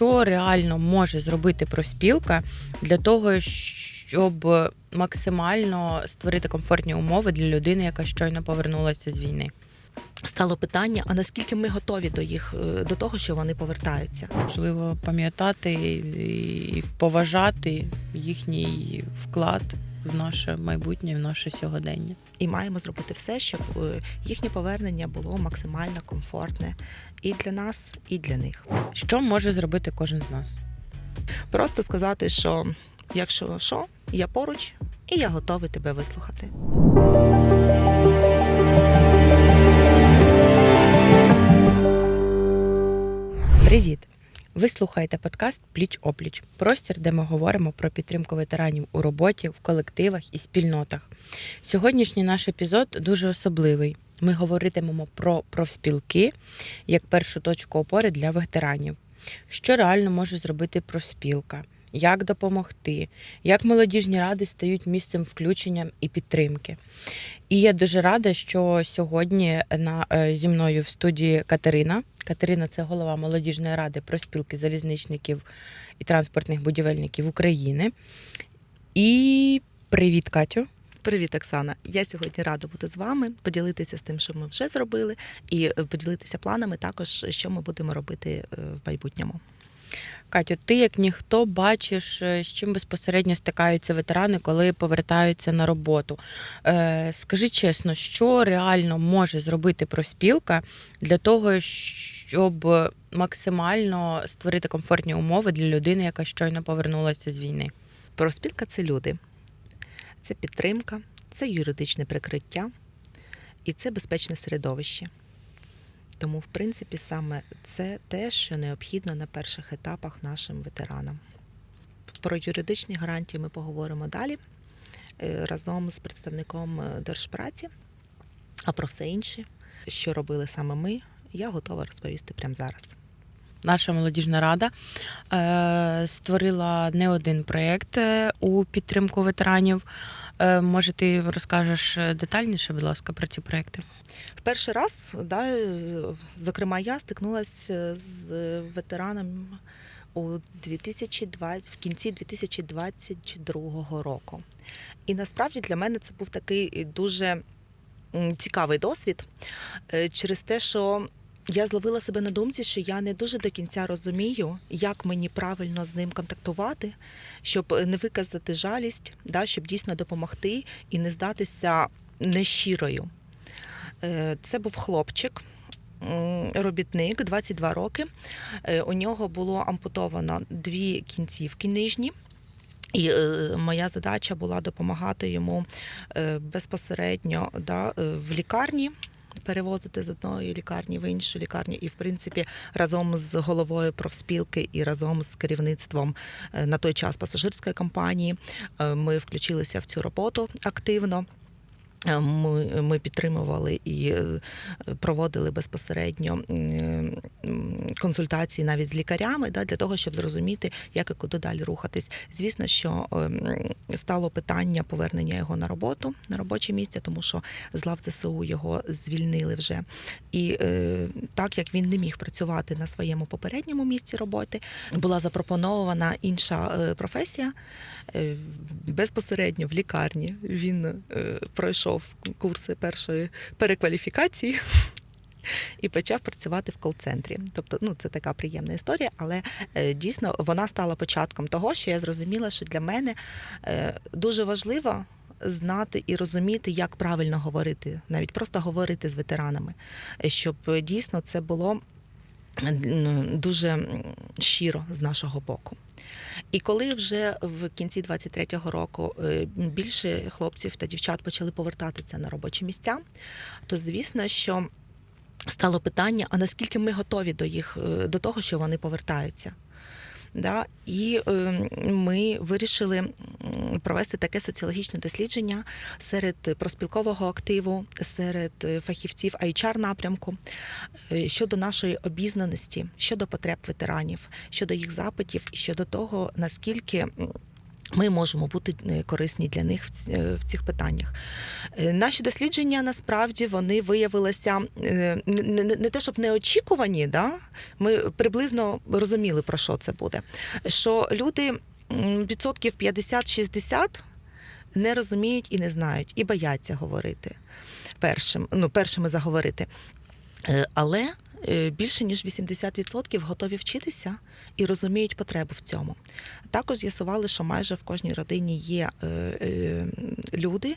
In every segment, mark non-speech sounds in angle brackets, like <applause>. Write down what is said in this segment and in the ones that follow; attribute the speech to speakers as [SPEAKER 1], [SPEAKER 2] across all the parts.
[SPEAKER 1] що реально може зробити профспілка для того, щоб максимально створити комфортні умови для людини, яка щойно повернулася з війни.
[SPEAKER 2] Стало питання: а наскільки ми готові до їх е, до того, що вони повертаються?
[SPEAKER 1] Можливо, пам'ятати і поважати їхній вклад в наше майбутнє, в наше сьогодення.
[SPEAKER 2] І маємо зробити все, щоб е, їхнє повернення було максимально комфортне і для нас, і для них.
[SPEAKER 1] Що може зробити кожен з нас?
[SPEAKER 2] Просто сказати, що якщо що, я поруч і я готовий тебе вислухати.
[SPEAKER 1] Привіт! Ви слухаєте подкаст Пліч опліч простір, де ми говоримо про підтримку ветеранів у роботі, в колективах і спільнотах. Сьогоднішній наш епізод дуже особливий. Ми говоритимемо про профспілки як першу точку опори для ветеранів. Що реально може зробити профспілка? Як допомогти, як молодіжні ради стають місцем включення і підтримки. І я дуже рада, що сьогодні на, е, зі мною в студії Катерина. Катерина це голова молодіжної ради проспілки залізничників і транспортних будівельників України. І привіт, Катю.
[SPEAKER 2] Привіт, Оксана. Я сьогодні рада бути з вами, поділитися з тим, що ми вже зробили, і е, поділитися планами також, що ми будемо робити е, в майбутньому.
[SPEAKER 1] Катю, ти як ніхто бачиш, е, з чим безпосередньо стикаються ветерани, коли повертаються на роботу. Е, Скажи чесно, що реально може зробити профспілка для того, щоб максимально створити комфортні умови для людини, яка щойно повернулася з війни?
[SPEAKER 2] Профспілка це люди, це підтримка, це юридичне прикриття і це безпечне середовище. Тому, в принципі, саме це те, що необхідно на перших етапах нашим ветеранам. Про юридичні гарантії ми поговоримо далі е, разом з представником е, держпраці. А про все інше, що робили саме ми, я готова розповісти прямо зараз.
[SPEAKER 1] Наша молодіжна рада е, створила не один проєкт у підтримку ветеранів. Е, може, ти розкажеш детальніше, будь ласка, про ці проєкти?
[SPEAKER 2] В перший раз, да, зокрема, я стикнулася з ветераном у 2020, в кінці 2022 року. І насправді для мене це був такий дуже цікавий досвід через те, що я зловила себе на думці, що я не дуже до кінця розумію, як мені правильно з ним контактувати, щоб не виказати жалість, да, щоб дійсно допомогти і не здатися нещирою. Е, це був хлопчик. Робітник 22 роки. Е, у нього було ампутовано дві кінцівки нижні, і е, моя задача була допомагати йому безпосередньо да, в лікарні перевозити з одної лікарні в іншу лікарню, і в принципі разом з головою профспілки і разом з керівництвом е, на той час пасажирської компанії е, ми включилися в цю роботу активно. Е, ми ми підтримували і е, проводили безпосередньо консультації навіть з лікарями, да, для того, щоб зрозуміти, як і куди далі рухатись. Звісно, що ем, стало питання повернення його на роботу, на робоче місце, тому що з лав ЦСУ його звільнили вже. І е, так як він не міг працювати на своєму попередньому місці роботи, була запропонована інша професія безпосередньо в лікарні. Він пройшов пройшов курси першої перекваліфікації. І почав працювати в кол-центрі. Тобто, ну це така приємна історія, але е, дійсно вона стала початком того, що я зрозуміла, що для мене е, дуже важливо знати і розуміти, як правильно говорити, навіть просто говорити з ветеранами, щоб дійсно це було дуже щиро з нашого боку. І коли вже в кінці 23-го року е, більше хлопців та дівчат почали повертатися на робочі місця, то звісно, що стало питання: а наскільки ми готові до їх е, до того, що вони повертаються? Да? І е, ми вирішили провести таке соціологічне дослідження серед проспілкового активу, серед е, фахівців HR напрямку е, щодо нашої обізнаності, щодо потреб ветеранів, щодо їх запитів щодо того, наскільки Ми можемо бути е, корисні для них в е, цих питаннях. Е, Наші дослідження насправді вони виявилися не, те, щоб неочікувані, да? ми приблизно розуміли, про що це буде. Що люди відсотків 50-60 не розуміють і не знають, і бояться говорити першим, ну, першими заговорити. Але більше ніж 80% готові вчитися і розуміють потребу в цьому. Також з'ясували, що майже в кожній родині є е, е, люди,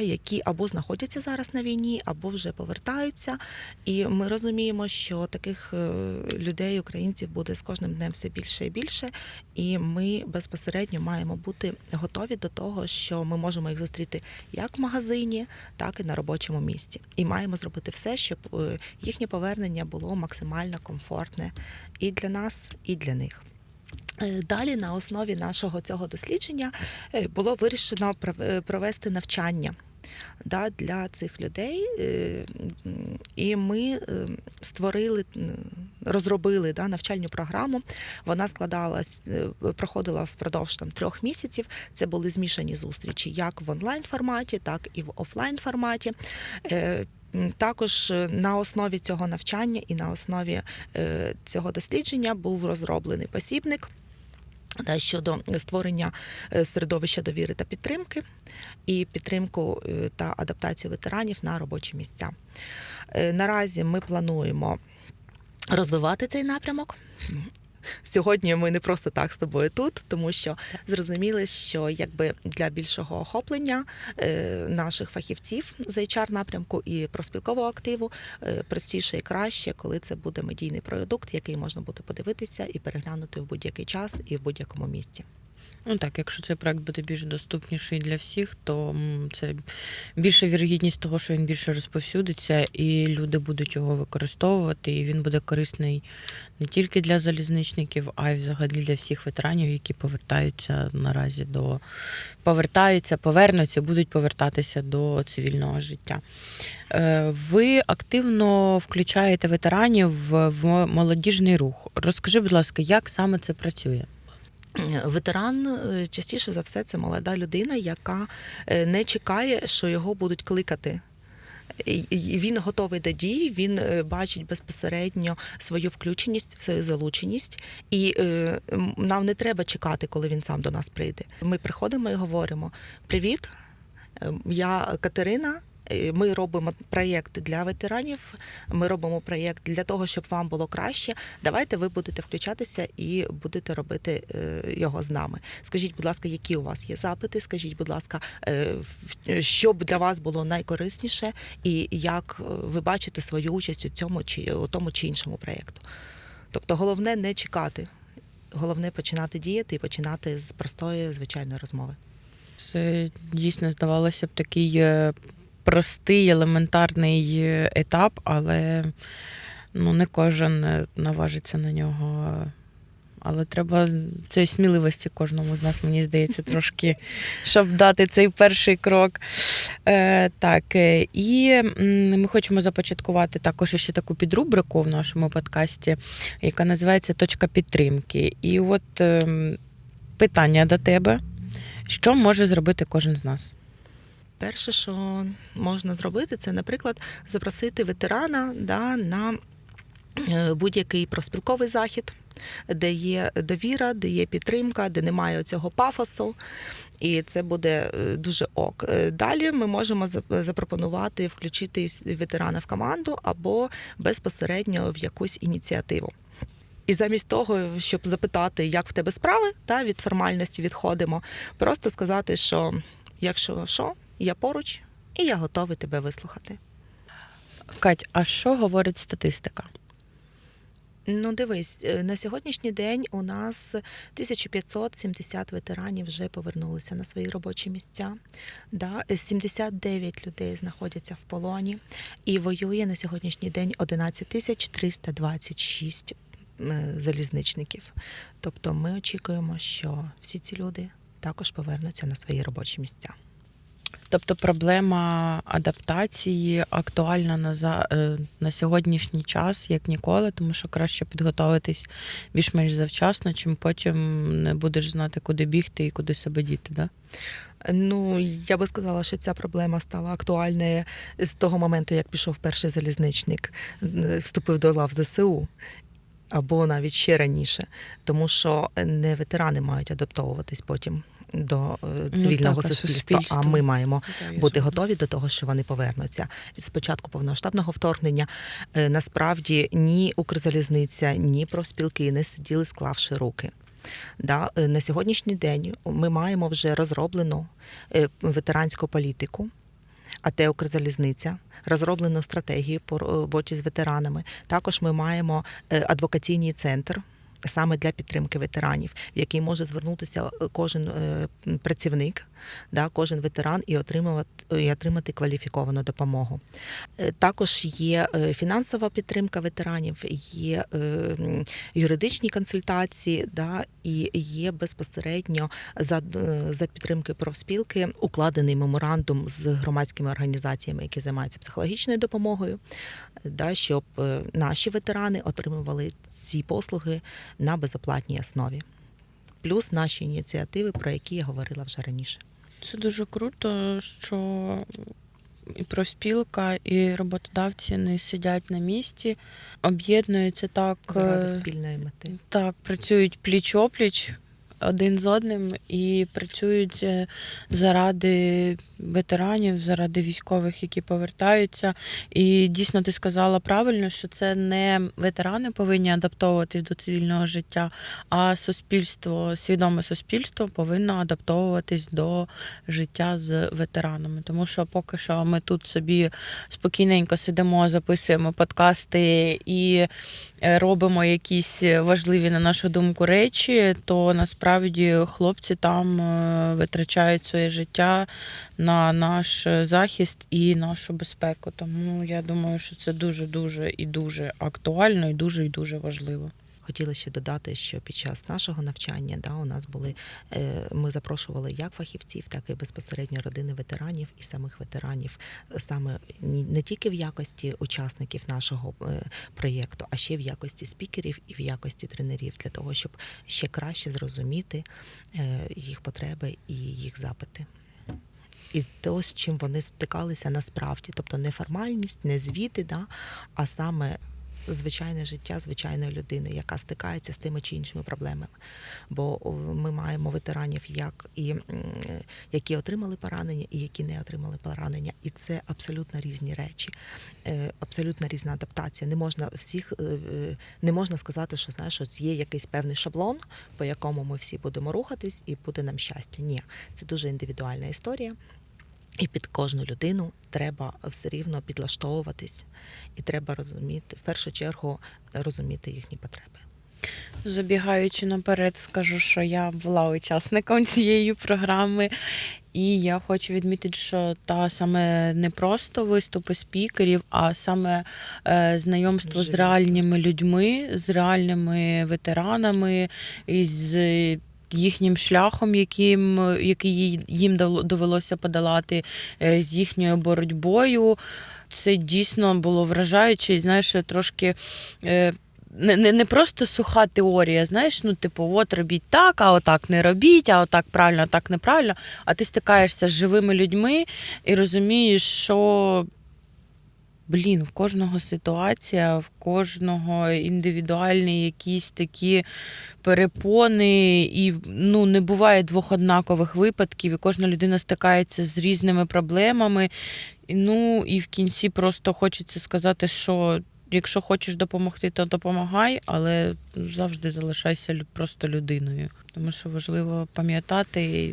[SPEAKER 2] які або знаходяться зараз на війні, або вже повертаються. І ми розуміємо, що таких е, людей, українців, буде з кожним днем все більше і більше. І ми безпосередньо маємо бути готові до того, що ми можемо їх зустріти як в магазині, так і на робочому місці. І маємо зробити все, щоб їхнє повернення було максимально комфортне і для нас, і для них. Е, Далі на основі нашого цього дослідження е, було вирішено е, провести навчання да, для цих людей. І ми створили, розробили да, навчальну програму. Вона складалась, проходила впродовж там, трьох місяців. Це були змішані зустрічі як в онлайн форматі, так і в офлайн форматі. Е, Також е, на основі цього навчання і на основі е, цього дослідження був розроблений посібник щодо створення е, середовища довіри та підтримки і підтримку е, та адаптацію ветеранів на робочі місця. Е, Наразі ми плануємо розвивати цей напрямок. Сьогодні ми не просто так з тобою тут, тому що зрозуміли, що якби для більшого охоплення е, наших фахівців з HR напрямку і профспілкового активу е, простіше і краще, коли це буде медійний продукт, який можна буде подивитися і переглянути в будь-який час і в будь-якому місці.
[SPEAKER 1] Ну так, якщо цей проект буде більш доступніший для всіх, то це більша вірогідність того, що він більше розповсюдиться, і люди будуть його використовувати, і він буде корисний не тільки для залізничників, а й взагалі для всіх ветеранів, які повертаються наразі до повертаються, повернуться, будуть повертатися до цивільного життя. Е, Ви активно включаєте ветеранів в в молодіжний рух. Розкажи, будь ласка, як саме це працює? <clears throat>
[SPEAKER 2] Ветеран е, частіше за все це молода людина, яка е, не чекає, що його будуть кликати. Він готовий до дій, він е, бачить безпосередньо свою включеність, свою залученість, і нам не треба чекати, коли він сам до нас прийде. Ми приходимо і говоримо: Привіт, е, я Катерина. Е, Ми робимо проєкт для ветеранів. Ми робимо проєкт для того, щоб вам було краще. Давайте ви будете включатися і будете робити е, його з нами. Скажіть, будь ласка, які у вас є запити? Скажіть, будь ласка, е, що б для вас було найкорисніше, і як ви бачите свою участь у цьому чи у тому чи іншому проєкту. Тобто, головне не чекати, головне починати діяти і починати з простої звичайної розмови.
[SPEAKER 1] Це дійсно здавалося б такий простий, елементарний е, етап, але ну, не кожен е, наважиться на нього. Але треба цієї сміливості кожному з нас, мені здається, <laughs> трошки, щоб дати цей перший крок. Е, так, е, і ми хочемо започаткувати також ще таку підрубрику в нашому подкасті, яка називається Точка підтримки. І от ем, питання до тебе. Що може зробити кожен з нас?
[SPEAKER 2] Перше, що можна зробити, це, наприклад, запросити ветерана да, на е, будь-який профспілковий захід, де є довіра, де є підтримка, де немає цього пафосу. І це буде е, дуже ок. Е, Далі ми можемо запропонувати включити ветерана в команду або безпосередньо в якусь ініціативу. І замість того, щоб запитати, як в тебе справи, та від формальності відходимо, просто сказати, що якщо що, я поруч і я готовий тебе вислухати.
[SPEAKER 1] Кать, а що говорить статистика?
[SPEAKER 2] Ну, дивись, е, на сьогоднішній день у нас 1570 ветеранів вже повернулися на свої робочі місця. Да? 79 людей знаходяться в полоні і воює на сьогоднішній день 11 тисяч 326 е, залізничників. Тобто ми очікуємо, що всі ці люди також повернуться на свої робочі місця.
[SPEAKER 1] Тобто проблема адаптації актуальна на, за, е, на сьогоднішній час, як ніколи, тому що краще підготуватись більш-менш завчасно, чим потім не будеш знати, куди бігти і куди себе діти. Да?
[SPEAKER 2] Ну, я би сказала, що ця проблема стала актуальною з того моменту, як пішов перший залізничник, вступив до лав ЗСУ. Або навіть ще раніше, тому що не ветерани мають адаптовуватись потім до е, цивільного
[SPEAKER 1] так, а
[SPEAKER 2] суспільства, а ми маємо
[SPEAKER 1] я
[SPEAKER 2] бути готові до того, що вони повернуться. Від спочатку повноштабного вторгнення е, насправді ні Укрзалізниця, ні профспілки не сиділи, склавши руки. Да, е, на сьогоднішній день ми маємо вже розроблену ветеранську політику. АТ Укрзалізниця розроблену стратегію по роботі з ветеранами. Також ми маємо адвокаційний центр саме для підтримки ветеранів, в який може звернутися е, кожен е, працівник, да, кожен ветеран і отримувати і отримати кваліфіковану допомогу. Е, Також є е, фінансова підтримка ветеранів, є е, юридичні консультації, да, і є безпосередньо за, за підтримки профспілки укладений меморандум з громадськими організаціями, які займаються психологічною допомогою, да, щоб наші ветерани отримували ці послуги на безоплатній основі. Плюс наші ініціативи, про які я говорила вже раніше.
[SPEAKER 1] Це дуже круто, що і профспілка, і роботодавці не сидять на місці, об'єднуються так,
[SPEAKER 2] Заради
[SPEAKER 1] е,
[SPEAKER 2] спільної мети.
[SPEAKER 1] так, працюють пліч-опліч один з одним і працюють е, заради ветеранів, заради військових, які повертаються. І дійсно ти сказала правильно, що це не ветерани повинні адаптовуватись до цивільного життя, а суспільство, свідоме суспільство повинно адаптовуватись до життя з ветеранами. Тому що поки що ми тут собі спокійненько сидимо, записуємо подкасти і е, робимо якісь важливі на нашу думку речі, то насправді хлопці там е, витрачають своє життя на наш захист і нашу безпеку. Тому я думаю, що це дуже дуже і дуже актуально, і дуже і дуже важливо.
[SPEAKER 2] Хотіла ще додати, що під час нашого навчання да, у нас були е, ми запрошували як фахівців, так і безпосередньо родини ветеранів і самих ветеранів, саме не тільки в якості учасників нашого е, проєкту, а ще в якості спікерів і в якості тренерів для того, щоб ще краще зрозуміти е, їх потреби і їх запити. І то, з чим вони стикалися насправді, тобто не формальність, не звіти, да, а саме звичайне життя звичайної людини, яка стикається з тими чи іншими проблемами. Бо ми маємо ветеранів, як і які отримали поранення, і які не отримали поранення. І це абсолютно різні речі, Е, абсолютно різна адаптація. Не можна всіх е, е, не можна сказати, що знаєш, ось є якийсь певний шаблон, по якому ми всі будемо рухатись, і буде нам щастя. Ні, це дуже індивідуальна історія. І під кожну людину треба все рівно підлаштовуватись, і треба розуміти, в першу чергу, розуміти їхні потреби.
[SPEAKER 1] Забігаючи наперед, скажу, що я була учасником <laughs> цієї програми, і я хочу відмітити, що та саме не просто виступи спікерів, а саме е, знайомство з реальними людьми, з реальними ветеранами, і з їхнім шляхом, яким, який їм довелося подолати, е, з їхньою боротьбою. Це дійсно було вражаюче, і знаєш, трошки. е, не, не, не просто суха теорія, знаєш, ну, типу, от робіть так, а отак не робіть, а отак правильно, а так неправильно. А ти стикаєшся з живими людьми і розумієш, що. Блін, в кожного ситуація, в кожного індивідуальні якісь такі перепони, і ну, не буває двох однакових випадків, і кожна людина стикається з різними проблемами. Ну і в кінці просто хочеться сказати, що якщо хочеш допомогти, то допомагай, але завжди залишайся просто людиною. Тому що важливо пам'ятати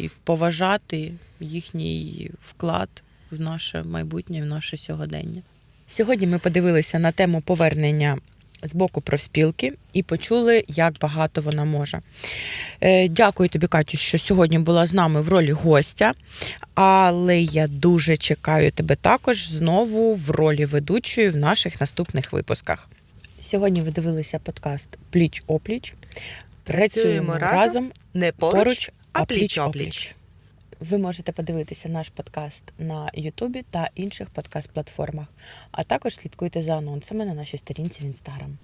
[SPEAKER 1] і поважати їхній вклад в наше майбутнє, в наше сьогодення. Сьогодні ми подивилися на тему повернення з боку профспілки і почули, як багато вона може. Е, Дякую тобі, Катю, що сьогодні була з нами в ролі гостя. Але я дуже чекаю тебе також знову в ролі ведучої в наших наступних випусках. Сьогодні ви дивилися подкаст Пліч опліч. Працюємо
[SPEAKER 2] Працюємо разом, Не поруч,
[SPEAKER 1] поруч,
[SPEAKER 2] а
[SPEAKER 1] пліч опліч. Ви можете подивитися наш подкаст на Ютубі та інших подкаст-платформах, а також слідкуйте за анонсами на нашій сторінці в Інстаграм.